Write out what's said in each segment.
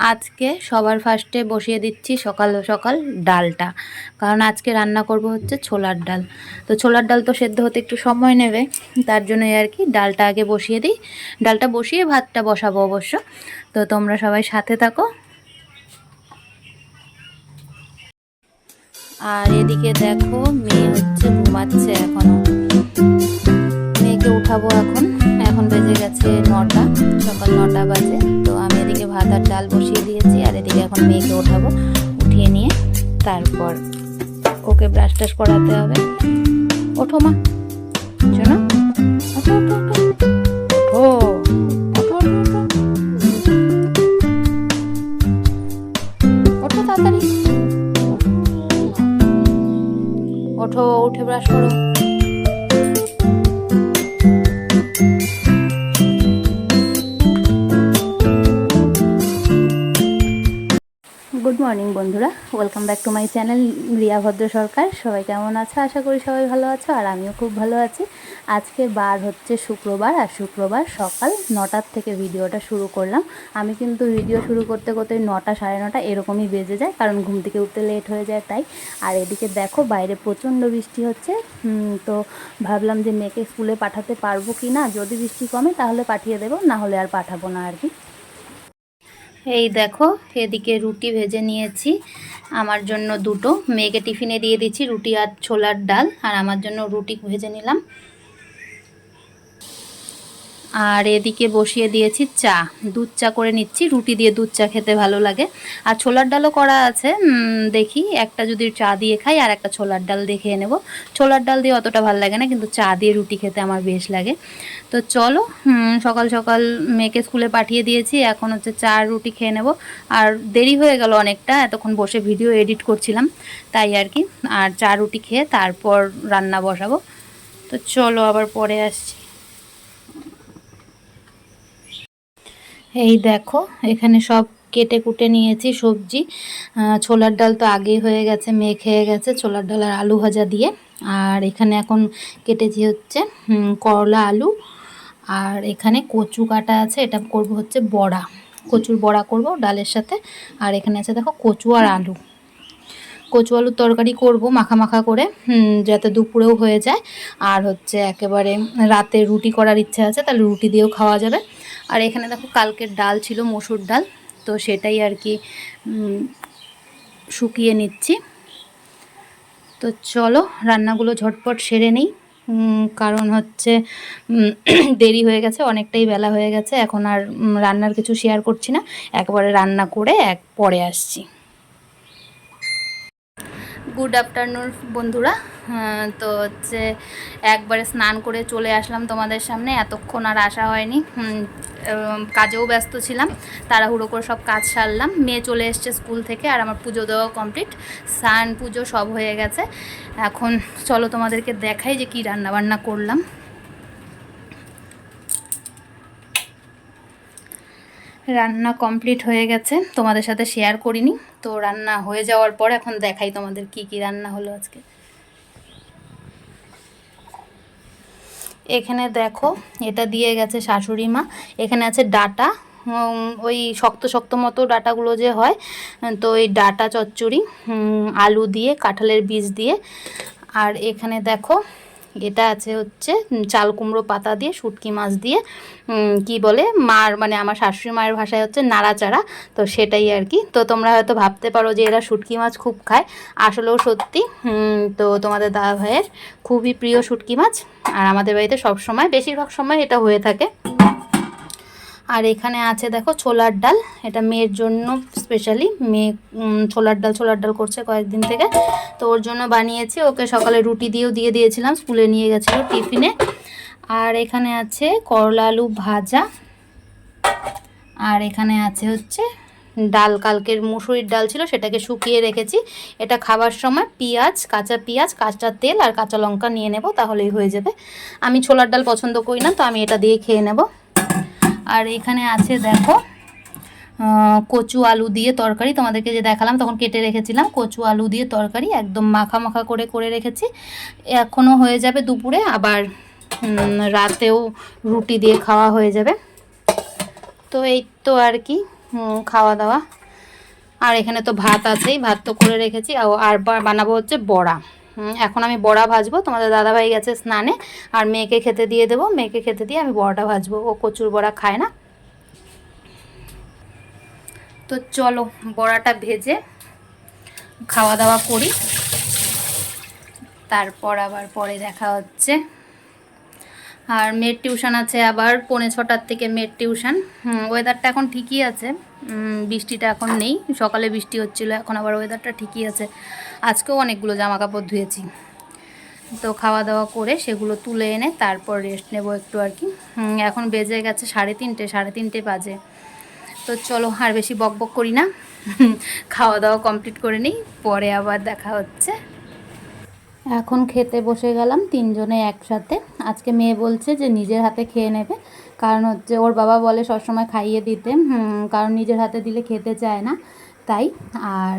আজকে সবার ফার্স্টে বসিয়ে দিচ্ছি সকাল সকাল ডালটা। কারণ আজকে রান্না করব হচ্ছে ছোলার ডাল। তো ছোলার ডাল তো সেদ্ধ হতে একটু সময় নেবে, তার জন্যই আর কি ডালটা আগে বসিয়ে দিই। ডালটা বসিয়ে ভাতটা বসাবো অবশ্য। তো তোমরা সবাই সাথে থাকো। আর এদিকে দেখো মেয়ে হচ্ছে ঘুমাচ্ছে এখনও। মেয়েকে উঠাবো এখন। এখন বেজে গেছে নটা, সকাল নটা বাজে। ভাত আর ডাল বসিয়ে দিয়েছি আর এদিকে এখন মেয়েকে ওঠাবো, উঠিয়ে নিয়ে তারপর ওকে ব্রাশ টাশ করাতে হবে। ওঠো মা। ওঠো তাড়াতাড়ি। ওঠো, উঠে ব্রাশ করো। মর্নিং বন্ধুরা welcome back to my channel Riya Bhadra Sarkar. সবাই কেমন আছো? আশা করি সবাই ভালো আছো, আর আমিও খুব ভালো আছি। আজকে বার হচ্ছে শুক্রবার, আর শুক্রবার সকাল নটার থেকে ভিডিওটা শুরু করলাম। আমি কিন্তু ভিডিও শুরু করতে করতে নটা সাড়ে নটা এরকমই বেজে যায়, কারণ ঘুম থেকে উঠতে লেট হয়ে যায় তাই। আর এদিকে দেখো, বাইরে প্রচণ্ড বৃষ্টি হচ্ছে। তো ভাবলাম যে মেয়েকে স্কুলে পাঠাতে পারব কি না যদি বৃষ্টি কমে তাহলে পাঠিয়ে দেবো, না হলে আর পাঠাবো না আর কি। এই দেখো, এদিকে রুটি ভেজে নিয়েছি। আমার জন্য দুটো। মেয়েকে টিফিনে দিয়ে দিচ্ছি রুটি আর ছোলার ডাল, আর আমার জন্য রুটি ভেজে নিলাম। আর এদিকে বসিয়ে দিয়েছি চা। দুধ চা করে নিচ্ছি, রুটি দিয়ে দুধ চা খেতে ভালো লাগে। আর ছোলার ডালও করা আছে দেখি একটা যদি চা দিয়ে খাই আর একটা ছোলার ডাল দিয়ে খেয়ে নেব। ছোলার ডাল দিয়ে অতটা ভালো লাগে না, কিন্তু চা দিয়ে রুটি খেতে আমার বেশ লাগে। তো চলো সকাল সকাল মেয়েকে স্কুলে পাঠিয়ে দিয়েছি, এখন হচ্ছে চা রুটি খেয়ে নেব। আর দেরি হয়ে গেল অনেকটা, এতক্ষণ বসে ভিডিও এডিট করছিলাম, তাই আর কি। আর চা রুটি খেয়ে তারপর রান্না বসাবো। তো চলো আবার পরে আসছি। এই দেখো, এখানে সব কেটে কুটে নিয়েছি সবজি। ছোলার ডাল তো আগেই হয়ে গেছে, মেয়ে খেয়ে গেছে, ছোলার ডাল আর আলু ভাজা দিয়ে। আর এখানে এখন কেটেছি হচ্ছে করলা, আলু। আর এখানে কচু কাটা আছে, এটা করব হচ্ছে বড়া। কচুর বড়া করব ডালের সাথে। আর এখানে আছে দেখো কচু আর আলু। কচু আলুর তরকারি করব মাখা মাখা করে যাতে দুপুরেও হয়ে যায়। আর হচ্ছে একেবারে রাতে রুটি করার ইচ্ছা আছে, তাহলে রুটি দিয়েও খাওয়া যাবে। আর এখানে দেখো কালকের ডাল ছিল মসুর ডাল, তো সেটাই আর কি শুকিয়ে নিচ্ছি। তো চলো, রান্নাগুলো ঝটপট সেরে নেই কারণ হচ্ছে দেরি হয়ে গেছে, অনেকটাই বেলা হয়ে গেছে, এখন আর রান্নার কিছু শেয়ার করছি না, একবারে রান্না করে এক, পরে আসছি। গুড আফটারনুন বন্ধুরা। হ্যাঁ, তো হচ্ছে একবারে স্নান করে চলে আসলাম তোমাদের সামনে। এতক্ষণ আর আসা হয়নি। কাজেও ব্যস্ত ছিলাম। তাড়াহুড়ো করে সব কাজ সারলাম। মেয়ে চলে এসছে স্কুল থেকে আর আমার পুজো দেওয়া কমপ্লিট। স্নান পুজো সব হয়ে গেছে। এখন চলো তোমাদেরকে দেখাই যে কী রান্না বান্না করলাম। রান্না কমপ্লিট হয়ে গেছে। তোমাদের সাথে শেয়ার করিনি। তো রান্না হয়ে যাওয়ার পর এখন দেখাই তোমাদের কি কি রান্না হলো আজকে। এখানে দেখো, এটা দিয়ে গেছে শাশুড়ি মা। এখানে আছে ডাটা। ওই শক্ত শক্ত মতো ডাটাগুলো যে হয়, তো ওই ডাটা চচ্চড়ি আলু দিয়ে, কাঁঠালের বীজ দিয়ে। আর এখানে দেখো এটা আছে হচ্ছে চাল কুমড়ো পাতা দিয়ে, শুটকি মাছ দিয়ে কি বলে, মার মানে আমার শাশুড়ি মায়ের ভাষায় হচ্ছে নাড়াচাড়া, তো সেটাই আর কি। তো তোমরা হয়তো ভাবতে পারো যে এরা শুটকি মাছ খুব খায়। আসলেও সত্যি তো তোমাদের দাদা ভাইয়ের খুবই প্রিয় শুটকি মাছ। আর আমাদের বাড়িতে সব সময় বেশিরভাগ সময় এটা হয়ে থাকে। আর এখানে আছে দেখো ছোলার ডাল। এটা মেয়ের জন্য স্পেশালি মেয়ে ছোলার ডাল ছোলার ডাল করছে কয়েকদিন থেকে। তো ওর জন্য বানিয়েছি। ওকে সকালে রুটি দিয়েও দিয়ে দিয়েছিলাম। স্কুলে নিয়ে গেছিল টিফিনে। আর এখানে আছে করলা আলু ভাজা। আর এখানে আছে হচ্ছে ডাল। কালকের মুসুরির ডাল ছিল, সেটাকে শুকিয়ে রেখেছি। এটা খাবার সময় পেঁয়াজ, কাঁচা পেঁয়াজ, কাঁচা তেল আর কাঁচা লঙ্কা নিয়ে নেব, তাহলেই হয়ে যাবে। আমি ছোলার ডাল পছন্দ করি না, তো আমি এটা দিয়ে খেয়ে নেব। আর এখানে আছে, দেখো কচু আলু দিয়ে তরকারি। তোমাদেরকে যে দেখালাম, তখন কেটে রেখেছিলাম। কচু আলু দিয়ে তরকারি, একদম মাখা মাখা করে করে রেখেছি। এখনও হয়ে যাবে দুপুরে, আবার রাতেও রুটি দিয়ে খাওয়া হয়ে যাবে। তো এই তো আর কি খাওয়া দাওয়া। আর এখানে তো ভাত আছেই, ভাত তো করে রেখেছি। আর- বানাবো হচ্ছে বড়া। এখন আমি বড়া ভাজবো, তোমাদের দাদাভাই গেছে স্নানে, আর মেয়েকে খেতে দিয়ে দেবো, মেয়েকে খেতে দিয়ে আমি বড়াটা ভাজবো, ও কচুর বড়া খায় না। তো চলো, বড়াটা ভেজে খাওয়া দাওয়া করি। তারপর আবার পরে দেখা হচ্ছে। আর মেয়ের টিউশন আছে আবার, পৌনে ছটার থেকে মেয়ের টিউশন। ওয়েদারটা এখন ঠিকই আছে। বৃষ্টিটা এখন নেই, সকালে বৃষ্টি হচ্ছিল, এখন আবার ওয়েদারটা ঠিকই আছে। আজকেও অনেকগুলো জামা কাপড় ধুয়েছি। তো খাওয়া দাওয়া করে সেগুলো তুলে এনে তারপর রেস্ট নেব একটু আর কি। এখন বেজে গেছে সাড়ে তিনটে সাড়ে তিনটে বাজে। তো চলো আর বেশি বক বক করি না। খাওয়া দাওয়া কমপ্লিট করে নিই, পরে আবার দেখা হচ্ছে। এখন খেতে বসে গেলাম তিনজনে একসাথে। আজকে মেয়ে বলছে যে নিজের হাতে খেয়ে নেবে। কারণ হচ্ছে ওর বাবা বলে সবসময় খাইয়ে দিতে। কারণ নিজের হাতে দিলে খেতে চায় না। তাই। আর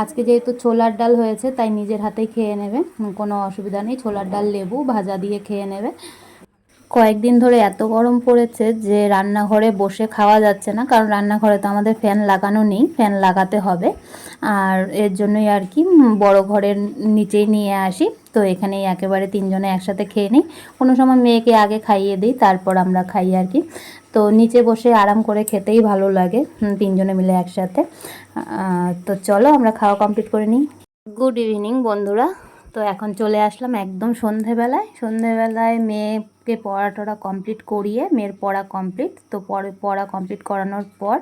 আজকে যেহেতু ছোলার ডাল হয়েছে, তাই নিজের হাতেই খেয়ে নেবে, কোনো অসুবিধা নেই। ছোলার ডাল লেবু ভাজা দিয়ে খেয়ে নেবে। কয়েকদিন ধরে এত গরম পড়েছে যে রান্নাঘরে বসে খাওয়া যাচ্ছে না, কারণ রান্নাঘরে তো আমাদের ফ্যান লাগানো নেই, ফ্যান লাগাতে হবে। আর এর জন্যই আর কি বড় ঘরের নিচেই নিয়ে আসি। তো এখানেই একেবারে তিনজনে একসাথে খেয়ে নিই। কোনো সময় মেয়েকে আগে খাইয়ে দিই, তারপর আমরা খাই আর কি। তো নিচে বসে আরাম করে খেতেই ভালো লাগে। তিনজনে মিলে একসাথে। তো চলো আমরা খাওয়া কমপ্লিট করে নিই। গুড ইভিনিং বন্ধুরা। তো এখন চলে আসলাম একদম সন্ধেবেলায়। সন্ধেবেলায় মেয়েকে পড়া টড়া কমপ্লিট করিয়ে মেয়ের পড়া কমপ্লিট তো পরে পড়া কমপ্লিট করানোর পর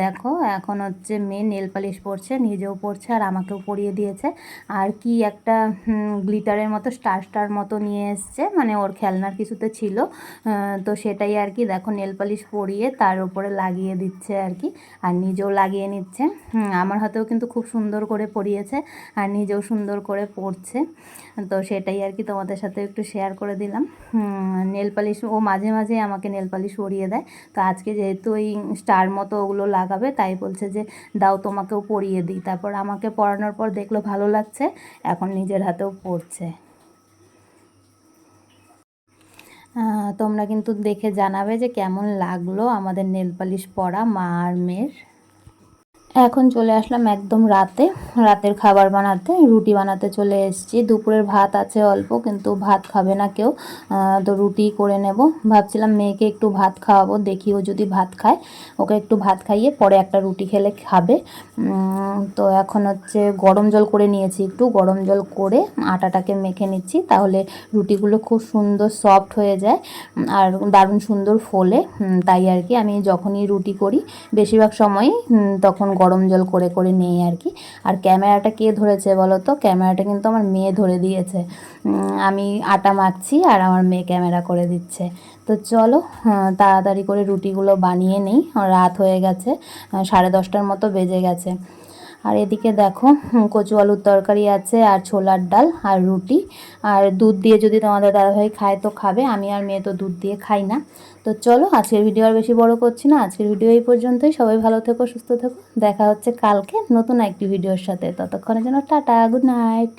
দেখো এখন হচ্ছে মেয়ে নেল পালিশ পরছে, নিজেও পড়ছে আর আমাকেও পরিয়ে দিয়েছে। আর কি একটা গ্লিটারের মতো স্টার স্টার মতো নিয়ে এসছে মানে ওর খেলনার কিছুতে ছিল। তো সেটাই আর কি দেখো নেল পালিশ পরিয়ে তার উপরে লাগিয়ে দিচ্ছে আর কি, আর নিজেও লাগিয়ে নিচ্ছে। আমার হাতেও কিন্তু খুব সুন্দর করে পরিয়েছে আর নিজেও সুন্দর করে পড়ছে তো সেটাই আর কি তোমাদের সাথে একটু শেয়ার করে দিলাম। নেল পালিশ, ও মাঝে মাঝে আমাকে নেল পালিশ পরিয়ে দেয়। তো আজকে যেহেতু ওই স্টার মতো ওগুলো লাগাবে, তাই বলছে যে, দাও তোমাকেও পরিয়ে দিই। তারপর আমাকে পরানোর পর দেখল ভালো লাগছে, এখন নিজের হাতেও পড়ছে। তোমরা কিন্তু দেখে জানাবে যে কেমন লাগল আমাদের নেল পালিশ পরা মা আর মেয়ের। এখন চলে আসলাম একদম রাতে, রাতের খাবার বানাতে, রুটি বানাতে চলে এসেছি। দুপুরের ভাত আছে অল্প, কিন্তু ভাত খাবে না কেউ। তো রুটি করে নেব। ভাবছিলাম মেয়েকে একটু ভাত খাওয়াবো, দেখি ও যদি ভাত খায়, ওকে একটু ভাত খাইয়ে পরে একটা রুটি খেলে খাবে। তো এখন হচ্ছে গরম জল করে নিয়েছি একটু। গরম জল করে আটাটাকে মেখে নিচ্ছি, তাহলে রুটিগুলো খুব সুন্দর সফট হয়ে যায় আর দারুণ সুন্দর ফোলে। তাই আর কি, আমি যখনই রুটি করি, বেশিরভাগ সময়ই তখন গরম জল করে করে নেই আর কি। আর ক্যামেরাটা কে ধরেছে বলো তো? ক্যামেরাটা কিন্তু আমার মেয়ে ধরে দিয়েছে। আমি আটা মাখছি আর আমার মেয়ে ক্যামেরা করে দিচ্ছে। তো চলো তাড়াতাড়ি করে রুটিগুলো বানিয়ে নেই। রাত হয়ে গেছে সাড়ে দশটার মতো বেজে গেছে। আর এদিকে দেখো কচু আলুর তরকারি আছে, আর ছোলার ডাল, আর রুটি। আর দুধ দিয়ে যদি তোমাদের দাদাভাই খায় তো খাবে, আমি আর মেয়ে তো দুধ দিয়ে খাই না। তো চলো, আজকের ভিডিও আর বেশি বড় করছি না। আজকের ভিডিও এই পর্যন্তই। সবাই ভালো থেকো, সুস্থ থেকো। দেখা হচ্ছে কালকে নতুন একটি ভিডিওর সাথে। ততক্ষণের জন্য টাটা, গুড নাইট।